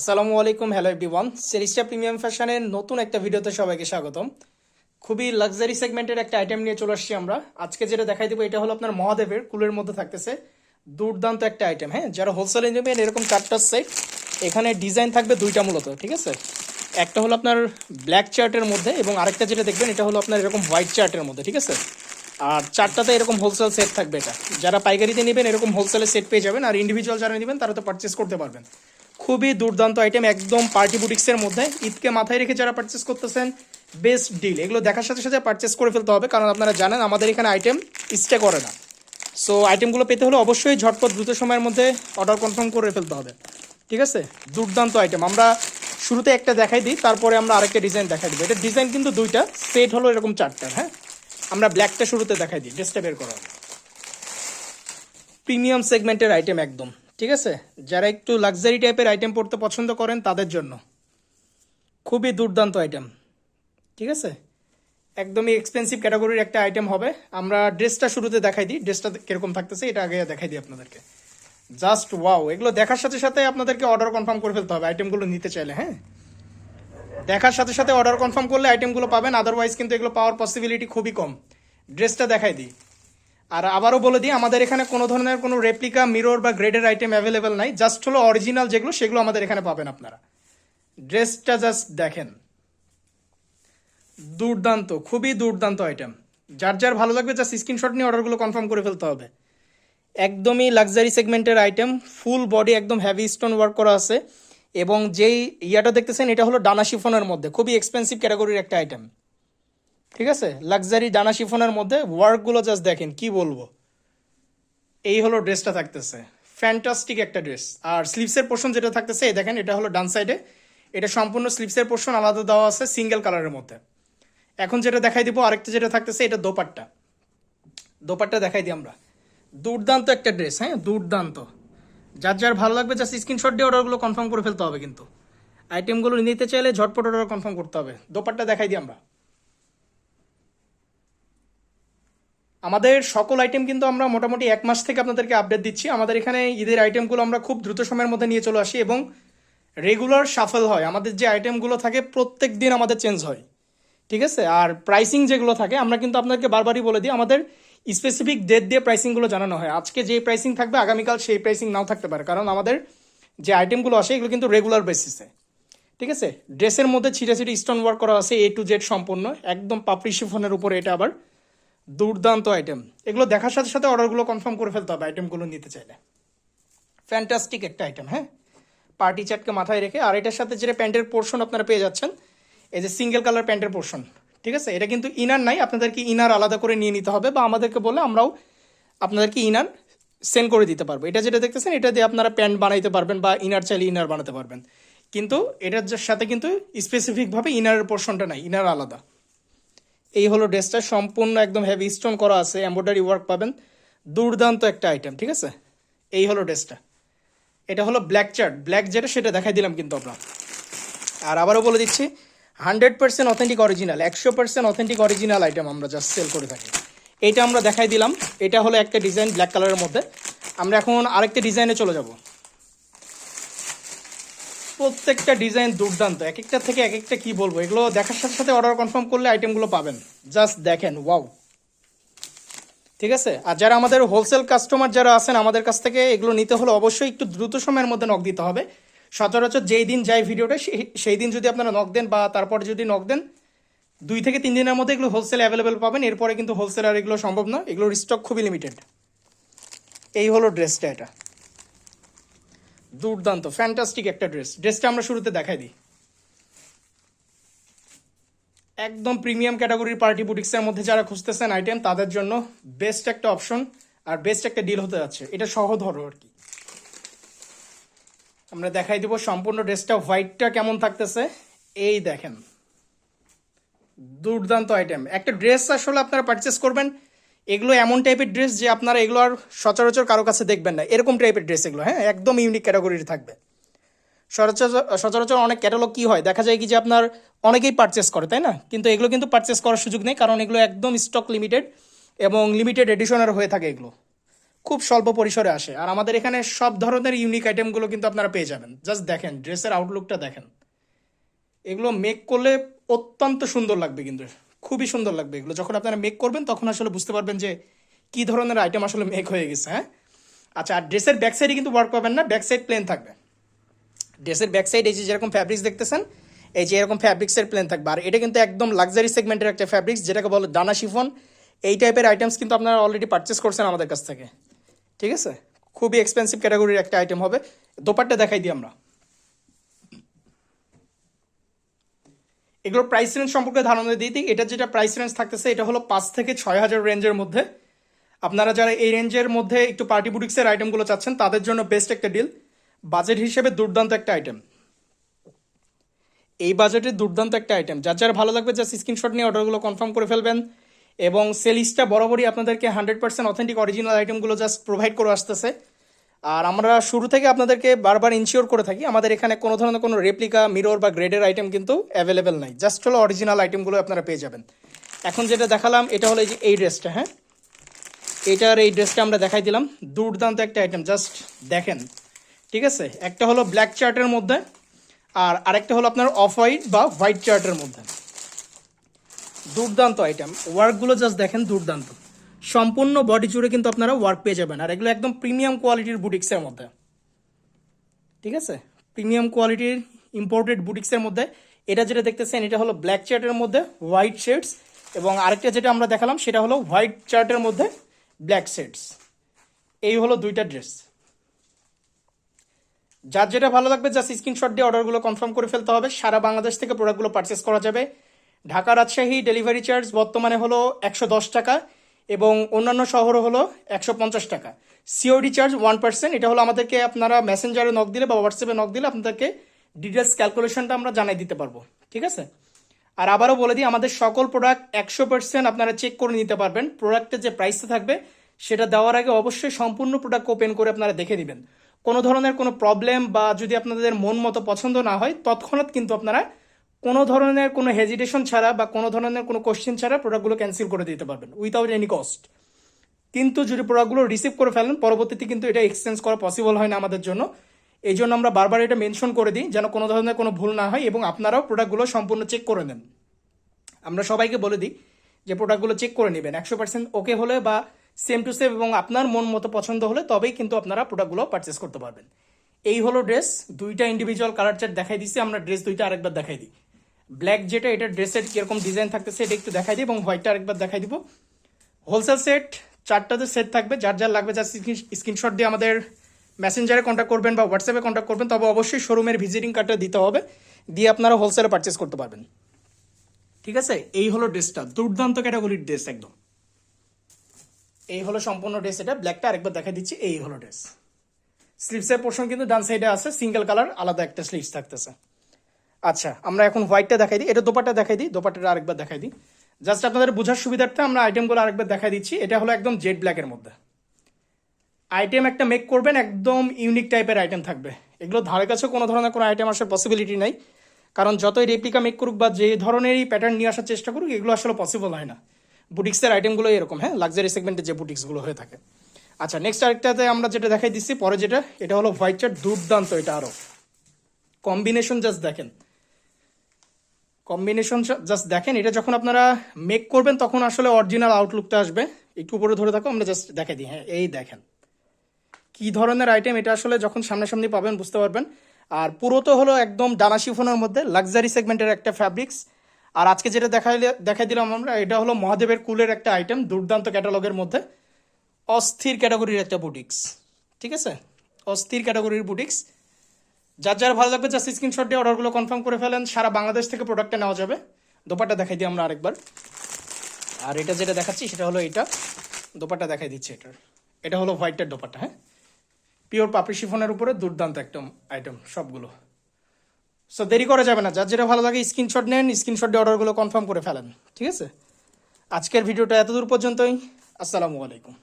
আসসালামু আলাইকুম hello everyone সেরিস্টা premium ফ্যাশনের নতুন একটা ভিডিওতে সবাইকে স্বাগতম। খুবই লাক্সারি সেগমেন্টের একটা আইটেম নিয়ে চলে আসছি আমরা। আজকে যেটা দেখাই দেবো, এটা হলো আপনার মহাদেবের কুলের মধ্যে থাকতেছে দুর্দান্ত একটা আইটেম হ্যাঁ? যারা হোলসেল নেবেন, এরকম চারটা সেট এখানে ডিজাইন থাকবে দুইটা মূলত, ঠিক আছে? একটা হলো আপনার ব্ল্যাক চার্টের মধ্যে এবং আরেকটা যেটা দেখবেন, এটা হলো আপনার এরকম হোয়াইট চার্টের মধ্যে, ঠিক আছে? আর চারটাতে এরকম হোলসেল সেট থাকবে এটা। যারা পাইকারিতে নেবেন, এরকম হোলসেলের সেট পেয়ে যাবেন, আর ইন্ডিভিজুয়াল যারা নেবেন, তারা তো পারচেস করতে পারবেন। খুবই দুর্দান্ত আইটেম একদম পার্টি বুটিক্সের মধ্যে। ঈদকে মাথায় রেখে যারা পারচেস করতেছেন বেস্ট ডিল এগুলো দেখার সাথে সাথে পারচেস করে ফেলতে হবে, কারণ আপনারা জানেন আমাদের এখানে আইটেম স্টে করে না। সো আইটেমগুলো পেতে হলে অবশ্যই ঝটপট দ্রুত সময়ের মধ্যে অর্ডার কনফার্ম করে ফেলতে হবে। ঠিক আছে? দুর্দান্ত আইটেম আমরা শুরুতে একটা দেখাই দিই, তারপরে আমরা আরেকটা ডিজাইন দেখাই দিই। এটা ডিজাইন কিন্তু দুইটা সেট হলো এরকম চারটা হ্যাঁ? আমরা ব্ল্যাকটা শুরুতে দেখাই দিই ড্রেসটা বের করা প্রিমিয়াম সেগমেন্টের আইটেম একদম। ঠিক আছে? যারা একটু লাক্সারি টাইপের আইটেম পড়তে পছন্দ করেন, তাদের জন্য। খুবই দুর্দান্ত আইটেম ঠিক আছে? একদমই এক্সপেন্সিভ ক্যাটাগরির একটা আইটেম হবে। আমরা ড্রেসটা শুরুতে দেখাই দিই। ড্রেসটা কীরকম থাকতেছে, এটা আগে দেখাই দিই আপনাদেরকে। জাস্ট ওয়াও এগুলো দেখার সাথে সাথে আপনাদেরকে অর্ডার কনফার্ম করে ফেলতে হবে আইটেমগুলো নিতে চাইলে হ্যাঁ? দেখার সাথে সাথে অর্ডার কনফার্ম করলে আইটেমগুলো পাবেন আদারওয়াইজ কিন্তু এগুলো পাওয়ার পসিবিলিটি খুবই কম। ড্রেসটা দেখাই দিই। আর আবারও বলে দিই, আমাদের এখানে কোনো ধরনের কোনো রেপ্লিকা মিরর বা গ্রেডের আইটেম অ্যাভেলেবেল নাই জাস্ট হলো অরিজিনাল যেগুলো, সেগুলো আমাদের এখানে পাবেন আপনারা। ড্রেসটা জাস্ট দেখেন। দুর্দান্ত, খুবই দুর্দান্ত আইটেম যার যার ভালো লাগবে জাস্ট স্ক্রিনশট নিয়ে অর্ডারগুলো কনফার্ম করে ফেলতে হবে। একদমই লাক্সারি সেগমেন্টের আইটেম ফুল বডি একদম হ্যাভি স্টোন ওয়ার্ক করা আছে। এবং যেই ইয়াটা দেখতেছেন, এটা হলো ডানা শিফনের মধ্যে, খুবই এক্সপেন্সিভ ক্যাটাগরির একটা আইটেম ঠিক আছে? লাক্সারি ডানা শিফনের মধ্যে ওয়ার্কগুলো জাস্ট দেখেন, কি বলব? এই হলো ড্রেসটা থাকতেছে। ফ্যান্টাস্টিক একটা ড্রেস। আর স্লিভসের পোর্শন যেটা থাকতেছে, এই দেখেন, এটা হলো ডান সাইডে এটা সম্পূর্ণ স্লিভসের পোর্শন আলাদা দেওয়া আছে সিঙ্গেল কালারের মধ্যে। এখন যেটা দেখাই দিব, আরেকটা যেটা থাকতেছে, এটা দোপাট্টা। দোপাট্টা দেখাই দিই আমরা। দুর্দান্ত একটা ড্রেস হ্যাঁ? দুর্দান্ত। যার যার ভালো লাগবে জাস্ট স্ক্রিনশট দিয়ে অর্ডারগুলো কনফার্ম করে ফেলতে হবে কিন্তু। আইটেমগুলো নিতে চাইলে ঝটপট অর্ডার কনফার্ম করতে হবে। দোপাট্টা দেখাই দিই আমরা। আমাদের সকল আইটেম কিন্তু আমরা মোটামুটি এক মাস থেকে আপনাদেরকে আপডেট দিচ্ছি। আমাদের এখানে ঈদের আইটেমগুলো আমরা খুব দ্রুত সময়ের মধ্যে নিয়ে চলে আসি এবং রেগুলার সাফল হয়। আমাদের যে আইটেমগুলো থাকে প্রত্যেক দিন আমাদের চেঞ্জ হয়। ঠিক আছে? আর প্রাইসিং যেগুলো থাকে, আমরা কিন্তু আপনাদেরকে বারবারই বলে দিই, আমাদের স্পেসিফিক ডেট দিয়ে প্রাইসিংগুলো জানানো হয়। আজকে যে প্রাইসিং থাকবে, আগামীকাল সেই প্রাইসিং নাও থাকতে পারে। কারণ আমাদের যে আইটেমগুলো আসে, এগুলো কিন্তু রেগুলার বেসিসে ঠিক আছে? ড্রেসের মধ্যে ছিটে ছিটে স্টোন ওয়ার্ক করা আছে এ টু জেড সম্পূর্ণ। একদম পাপড়ি শিফনের উপরে এটা আবার দুর্দান্ত আইটেম এগুলো দেখার সাথে সাথে অর্ডারগুলো কনফার্ম করে ফেলতে হবে আইটেমগুলো নিতে চাইলে। ফ্যান্টাস্টিক একটা আইটেম হ্যাঁ? পার্টি চ্যাটকে মাথায় রেখে, আর এটার সাথে যেটা প্যান্টের পোর্শন আপনারা পেয়ে যাচ্ছেন, এই যে সিঙ্গেল কালার প্যান্টের পোর্শন ঠিক আছে? এটা কিন্তু ইনার নাই, আপনাদেরকে ইনার আলাদা করে নিয়ে নিতে হবে, বা আমাদেরকে বলে আমরাও আপনাদেরকে ইনার সেন্ড করে দিতে পারব। এটা যেটা দেখতেছেন, এটা দিয়ে আপনারা প্যান্ট বানাইতে পারবেন, বা ইনার চাইলে ইনার বানাতে পারবেন। কিন্তু এটার সাথে কিন্তু স্পেসিফিকভাবে ইনারের পোর্শনটা নাই ইনার আলাদা। এই হলো ড্রেসটা, সম্পূর্ণ একদম হেভি স্টোন করা আছে এম্ব্রয়ডারি ওয়ার্ক পাবেন। দুর্দান্ত একটা আইটেম ঠিক আছে? এই হলো ড্রেসটা। এটা হলো ব্ল্যাক চার্ট ব্ল্যাক যেটা সেটা দেখাই দিলাম কিন্তু আমরা আর আবারও বলে দিচ্ছি হান্ড্রেড পার্সেন্ট অথেন্টিক অরিজিনাল একশো পার্সেন্ট অথেন্টিক অরিজিনাল আইটেম আমরা জাস্ট সেল করে থাকি। এটা আমরা দেখাই দিলাম, এটা হলো একটা ডিজাইন ব্ল্যাক কালারের মধ্যে। আমরা এখন আরেকটা ডিজাইনে চলে যাব। প্রত্যেকটা ডিজাইন দুর্দান্ত। এক একটা থেকে এক একটা কি বলব? এগুলো দেখার সাথে সাথে অর্ডার কনফার্ম করলে আইটেমগুলো পাবেন। জাস্ট দেখেন ওয়াও ঠিক আছে? আর যারা আমাদের হোলসেল কাস্টমার যারা আছেন, আমাদের কাছ থেকে এগুলো নিতে হলে অবশ্যই একটু দ্রুত সময়ের মধ্যে নক দিতে হবে। সচরাচর যেই দিন যাই ভিডিওটা সেই- দিন যদি আপনারা নক দেন বা তারপরে যদি নক দেন, দুই থেকে তিন দিনের মধ্যে এগুলো হোলসেল অ্যাভেলেবেল পাবেন। এরপরে কিন্তু হোলসেল আর এগুলো সম্ভব না এগুলোর স্টক খুবই লিমিটেড এই হলো ড্রেসটা এটা। দুর্দান্ত ফ্যান্টাস্টিক একটা ড্রেস ড্রেসটা আমরা শুরুতে দেখাই দিই। একদম প্রিমিয়াম ক্যাটাগরির পার্টি বুটিক্সের মধ্যে যারা খুঁজতেছেন আইটেম তাদের জন্য বেস্ট একটা অপশন আর বেস্ট একটা ডিল হতে যাচ্ছে। এটা সহ ধরো আর কি। আমরা দেখাই দিব সম্পূর্ণ ড্রেসটা হোয়াইটটা কেমন থাকতেছে। এই দেখেন। দুর্দান্ত আইটেম একটা ড্রেস আসলে আপনারা পারচেস করবেন এগুলো এমন টাইপের ড্রেস যে আপনারা এগুলো আর সচরাচর কারও কাছে দেখবেন না। এরকম টাইপের ড্রেস এগুলো হ্যাঁ একদম ইউনিক ক্যাটাগরির থাকবে। সচরাচর সচরাচর অনেক ক্যাটালগ কি হয়? দেখা যায় কি যে আপনার অনেকেই পারচেস করে, তাই না? কিন্তু এগুলো কিন্তু পারচেস করার সুযোগ নেই, কারণ এগুলো একদম স্টক লিমিটেড এবং লিমিটেড এডিশনের হয়ে থাকে এগুলো। খুব স্বল্প পরিসরে আসে। আর আমাদের এখানে সব ধরনের ইউনিক আইটেমগুলো কিন্তু আপনারা পেয়ে যাবেন। জাস্ট দেখেন ড্রেসের আউটলুকটা দেখেন। এগুলো মেক করলে অত্যন্ত সুন্দর লাগবে কিন্তু। খুবই সুন্দর লাগবে এগুলো। যখন আপনারা মেক করবেন, তখন আসলে বুঝতে পারবেন যে কী ধরনের আইটেম আসলে মেক হয়ে গেছে হ্যাঁ? আচ্ছা আর ড্রেসের ব্যাক সাইডে কিন্তু ওয়ার্ক পাবেন না ব্যাক সাইড প্লেন থাকবে। ড্রেসের ব্যাক সাইড এই যে যেরকম ফ্যাব্রিক্স দেখতেছেন, এই যে এরকম ফ্যাব্রিক্সের প্লেন থাকবে। আর এটা কিন্তু একদম লাক্সারি সেগমেন্টের একটা ফ্যাব্রিক্স যেটাকে বলে দানা শিফন। এই টাইপের আইটেমস কিন্তু আপনারা অলরেডি পারচেস করছেন আমাদের কাছ থেকে। ঠিক আছে? খুবই এক্সপেন্সিভ ক্যাটাগরির একটা আইটেম হবে। দোপাট্টা দেখাই দিই আমরা। এগুলোর প্রাইস রেঞ্জ সম্পর্কে ধারণা দিয়ে দিই। এটা যেটা প্রাইস রেঞ্জ থাকতেছে, এটা হলো পাঁচ থেকে ছয় হাজার রেঞ্জের মধ্যে। আপনারা যারা এই রেঞ্জের মধ্যে একটু পার্টি বুটিক্সের আইটেমগুলো চাচ্ছেন, তাদের জন্য বেস্ট একটা ডিল বাজেট হিসেবে দুর্দান্ত একটা আইটেম এই বাজেটের দুর্দান্ত একটা আইটেম যার যার ভালো লাগবে জাস্ট স্ক্রিনশট নিয়ে অর্ডারগুলো কনফার্ম করে ফেলবেন। এবং সেলিসটা বরাবরই আপনাদেরকে হান্ড্রেড পার্সেন্ট অথেন্টিক অরিজিনাল আইটেমগুলো জাস্ট প্রোভাইড করে আসতেছে। আর আমরা শুরু থেকে আপনাদেরকে বারবার ইনশিওর করে থাকি, আমাদের এখানে কোনো ধরনের কোনো রেপ্লিকা মিরর বা গ্রেডের আইটেম কিন্তু অ্যাভেলেবেল নাই। জাস্ট হলো অরিজিনাল আইটেমগুলো আপনারা পেয়ে যাবেন। এখন যেটা দেখালাম, এটা হলো এই যে এই ড্রেসটা হ্যাঁ? এটার এই ড্রেসটা আমরা দেখাই দিলাম। দুর্দান্ত একটা আইটেম জাস্ট দেখেন। ঠিক আছে? একটা হলো ব্ল্যাক চার্টের মধ্যে, আর আরেকটা হলো আপনার অফ হোয়াইট বা হোয়াইট চার্টের মধ্যে। দুর্দান্ত আইটেম ওয়ার্কগুলো জাস্ট দেখেন, দুর্দান্ত। সম্পূর্ণ বডি জুড়ে কিন্তু আপনারা ওয়ার্ক পেয়ে যাবেন। আর এগুলো একদম প্রিমিয়াম কোয়ালিটির বুটিক্সের মধ্যে। ঠিক আছে? প্রিমিয়াম কোয়ালিটির ইম্পোর্টেড বুটিক্সের মধ্যে। এটা যেটা দেখতেছেন, এটা হলো ব্ল্যাক চার্টের মধ্যে হোয়াইট শেডস এবং আরেকটা যেটা আমরা দেখালাম, সেটা হলো হোয়াইট চার্টের মধ্যে ব্ল্যাক শেডস এই হলো দুইটা ড্রেস যার যেটা ভালো লাগবে জাস্ট স্ক্রিনশট দিয়ে অর্ডারগুলো কনফার্ম করে ফেলতে হবে। সারা বাংলাদেশ থেকে প্রোডাক্টগুলো পারচেস করা যাবে। ঢাকা রাজশাহী ডেলিভারি চার্জ বর্তমানে হলো একশো দশ টাকা। এবং অন্যান্য শহর হলো একশো পঞ্চাশ টাকা। সিওডি চার্জ ওয়ান পার্সেন্ট এটা হলো আমাদেরকে আপনারা মেসেঞ্জারে নক দিলে বা হোয়াটসঅ্যাপে নক দিলে আপনাদেরকে ডিটেলস ক্যালকুলেশনটা আমরা জানাই দিতে পারব, ঠিক আছে? আর আবারও বলে দিই, আমাদের সকল প্রোডাক্ট একশো পার্সেন্ট আপনারা চেক করে নিতে পারবেন। প্রোডাক্টের যে প্রাইসটা থাকবে, সেটা দেওয়ার আগে অবশ্যই সম্পূর্ণ প্রোডাক্ট ওপেন করে আপনারা দেখে নেবেন। কোনো ধরনের কোনো প্রবলেম বা যদি আপনাদের মন মতো পছন্দ না হয়, তৎক্ষণাৎ কিন্তু আপনারা কোনো ধরনের কোনো হেজিটেশন ছাড়া বা কোনো ধরনের কোনো কোশ্চেন ছাড়া প্রোডাক্টগুলো ক্যান্সেল করে দিতে পারবেন উইথাউট এনি কস্ট কিন্তু যদি প্রোডাক্টগুলো রিসিভ করে ফেলেন, পরবর্তীতে কিন্তু এটা এক্সচেঞ্জ করা পসিবল হয় না আমাদের জন্য। এই জন্য আমরা বারবার এটা মেনশন করে দিই, যেন কোনো ধরনের কোনো ভুল না হয় এবং আপনারাও প্রোডাক্টগুলো সম্পূর্ণ চেক করে নেন। আমরা সবাইকে বলে দিই যে প্রোডাক্টগুলো চেক করে নেবেন। একশো পার্সেন্ট ওকে হলে বা সেম টু সেম এবং আপনার মন মতো পছন্দ হলে তবেই কিন্তু আপনারা প্রোডাক্টগুলো পারচেস করতে পারবেন। এই হলো ড্রেস দুইটা ইন্ডিভিজুয়াল কালার চার্ট দেখাই দিচ্ছি আমরা ড্রেস দুইটা আরেকবার দেখাই দিই। ব্ল্যাক যেটা, এটা ড্রেসের কীরকম ডিজাইন থাকতেছে এটা একটু দেখাই দিই এবং হোয়াইটটা আরেকবার দেখাই দিব। হোলসেল সেট চারটাতে সেট থাকবে, যার যার লাগবে যার স্ক্রিনশট দিয়ে আমাদের মেসেঞ্জারে কন্ট্যাক্ট করবেন বা হোয়াটসঅ্যাপে কন্ট্যাক্ট করবেন, তবে অবশ্যই শোরুমের ভিজিটিং কার্ডটা দিতে হবে, দিয়ে আপনারা হোলসেলে পারচেস করতে পারবেন। ঠিক আছে? এই হলো ড্রেসটা দুর্দান্ত ক্যাটাগরির ড্রেস একদম। এই হলো সম্পূর্ণ ড্রেস এটা ব্ল্যাকটা আরেকবার দেখা দিচ্ছি, এই হলো ড্রেস স্লিভসের পোর্শন কিন্তু ডান সাইডে আছে সিঙ্গেল কালার আলাদা একটা স্লিভস থাকতেছে। আচ্ছা আমরা এখন হোয়াইটটা দেখাই দিই। এটা দোপাট্টা দেখাই দিই, দোপাট্টাটা আরেকবার দেখাই দিই। জাস্ট আপনাদের বোঝার সুবিধার্থে আমরা আইটেমগুলো আরেকবার দেখাই দিচ্ছি। এটা হলো একদম জেড ব্ল্যাকের মধ্যে। আইটেম একটা মেক করবেন, একদম ইউনিক টাইপের আইটেম থাকবে। এগুলো ধারে কাছে কোনো ধরনের কোনো আইটেম আসার পসিবিলিটি নাই। কারণ যতই রেপ্লিকা মেক করুক বা যে ধরনেরই প্যাটার্ন নিয়ে আসার চেষ্টা করুক, এগুলো আসলে পসিবল হয় না। বুটিক্সের আইটেমগুলো এরকম হ্যাঁ? লাক্সারি সেগমেন্টে যে বুটিক্সগুলো হয়ে থাকে। আচ্ছা নেক্সট আরেকটাতে আমরা যেটা দেখাই দিচ্ছি, পরে যেটা, এটা হলো হোয়াইট চার্ট দুর্দান্ত, এটা আরও কম্বিনেশন জাস্ট দেখেন। কম্বিনেশন জাস্ট দেখেন, এটা যখন আপনারা মেক করবেন, তখন আসলে অরিজিনাল আউটলুকটা আসবে। একটু উপরে ধরে থাকো, আমরা জাস্ট দেখাই দিই। হ্যাঁ এই দেখেন। কি ধরনের আইটেম এটা আসলে যখন সামনাসামনি পাবেন, বুঝতে পারবেন। আর পুরো তো হলো একদম ডানা শিফনের মধ্যে লাক্সারি সেগমেন্টের একটা ফ্যাব্রিক্স আর আজকে যেটা দেখাই দেখাই দিলাম আমরা, এটা হলো মহাদেবের কুলের একটা আইটেম দুর্দান্ত ক্যাটালগের মধ্যে। অস্থির ক্যাটাগরির একটা বুটিক্স ঠিক আছে? অস্থির ক্যাটাগরির বুটিক্স যার যার ভালো লাগবে জাস্ট স্ক্রিনশট দিয়ে অর্ডারগুলো কনফার্ম করে ফেলেন। সারা বাংলাদেশ থেকে প্রোডাক্টটা নেওয়া যাবে। দোপাট্টা দেখাই দিই আমরা আরেকবার। আর এটা যেটা দেখাচ্ছি, সেটা হলো এটা। দোপাট্টা দেখাই দিচ্ছি এটার। এটা হলো হোয়াইটের দোপাট্টা হ্যাঁ? পিওর পাপড়ি শিফনের উপরে দুর্দান্ত একদম আইটেম সবগুলো। সো দেরি করা যাবে না, যার যেটা ভালো লাগে স্ক্রিনশট নেন স্ক্রিনশট দিয়ে অর্ডারগুলো কনফার্ম করে ফেলেন, ঠিক আছে? আজকের ভিডিওটা এতদূর পর্যন্তই, আসসালামু আলাইকুম।